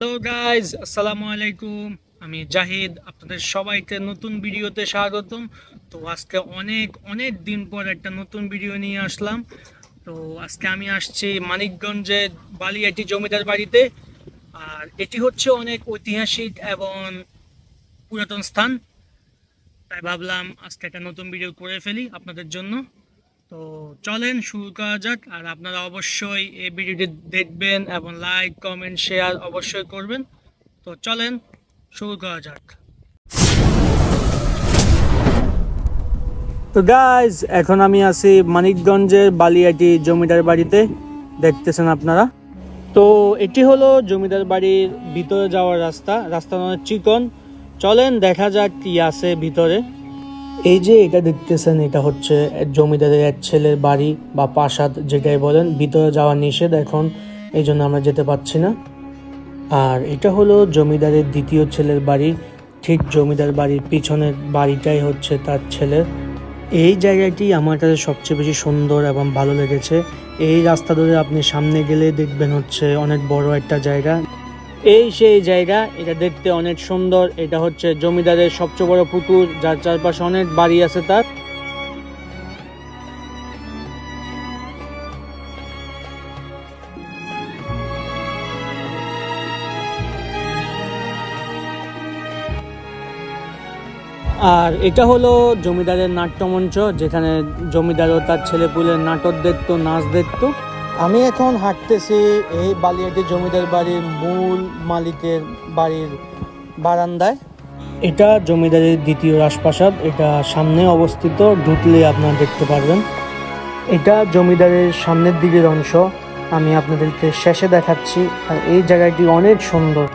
Hello guys আসসালামু আলাইকুম। আমি জাহিদ, আপনাদের সবাইকে নতুন ভিডিওতে স্বাগতম। তো আজকে অনেক অনেক দিন পর একটা নতুন ভিডিও নিয়ে আসলাম। তো আজকে আমি আসছি মানিকগঞ্জে বালিয়াটি জমিদার বাড়িতে। আর এটি হচ্ছে অনেক ঐতিহাসিক এবং পুরাতন স্থান। তাই ভাবলাম আজকে একটা নতুন ভিডিও করে ফেলি আপনাদের জন্য। তো চলেন শুরু করা যাক, আর আপনারা অবশ্যই এই ভিডিওটি দেখবেন এবং লাইক, কমেন্ট, শেয়ার অবশ্যই করবেন। তো চলেন শুরু করা যাক। তো গাইজ এখন আমি আছি মানিকগঞ্জের বালিয়াটি জমিদার বাড়িতে, দেখতেছেন আপনারা। তো এটি হলো জমিদার বাড়ির ভিতরে যাওয়ার রাস্তা রাস্তা অনেক চিকন। চলেন দেখা যাক কি আছে ভিতরে। এই যে এটা দেখতেছেন, এটা হচ্ছে জমিদারের এক ছেলের বাড়ি বা প্রাসাদ, যেটাই বলেন, ভিতরে যাওয়া নিষেধ এখন, এই জন্য আমরা যেতে পারছি না। আর এটা হলো জমিদারের দ্বিতীয় ছেলের বাড়ি, ঠিক জমিদার বাড়ির পিছনের বাড়িটাই হচ্ছে তার ছেলের। এই জায়গাটি আমার কাছে সবচেয়ে বেশি সুন্দর এবং ভালো লেগেছে। এই রাস্তা ধরে আপনি সামনে গেলে দেখবেন হচ্ছে অনেক বড় একটা জায়গা। এই সেই জায়গা, এটা দেখতে অনেক সুন্দর। এটা হচ্ছে জমিদারের সবচেয়ে বড় পুকুর, যার চারপাশে অনেক বাড়ি আছে তার। আর এটা হলো জমিদারের নাট্যমঞ্চ, যেখানে জমিদার ও তার ছেলেপুলের নাটক দেখতো, নাচ দেখতো। আমি এখন হাঁটতেছি এই বালিয়াটি জমিদার বাড়ির মূল মালিকের বাড়ির বারান্দায়। এটা জমিদারের দ্বিতীয় রাজপ্রাসাদ, এটা সামনে অবস্থিত ঢুকলে আপনারা দেখতে পারবেন। এটা জমিদারের সামনের দিকের অংশ, আমি আপনাদেরকে শেষে দেখাচ্ছি, আর এই জায়গাটি অনেক সুন্দর।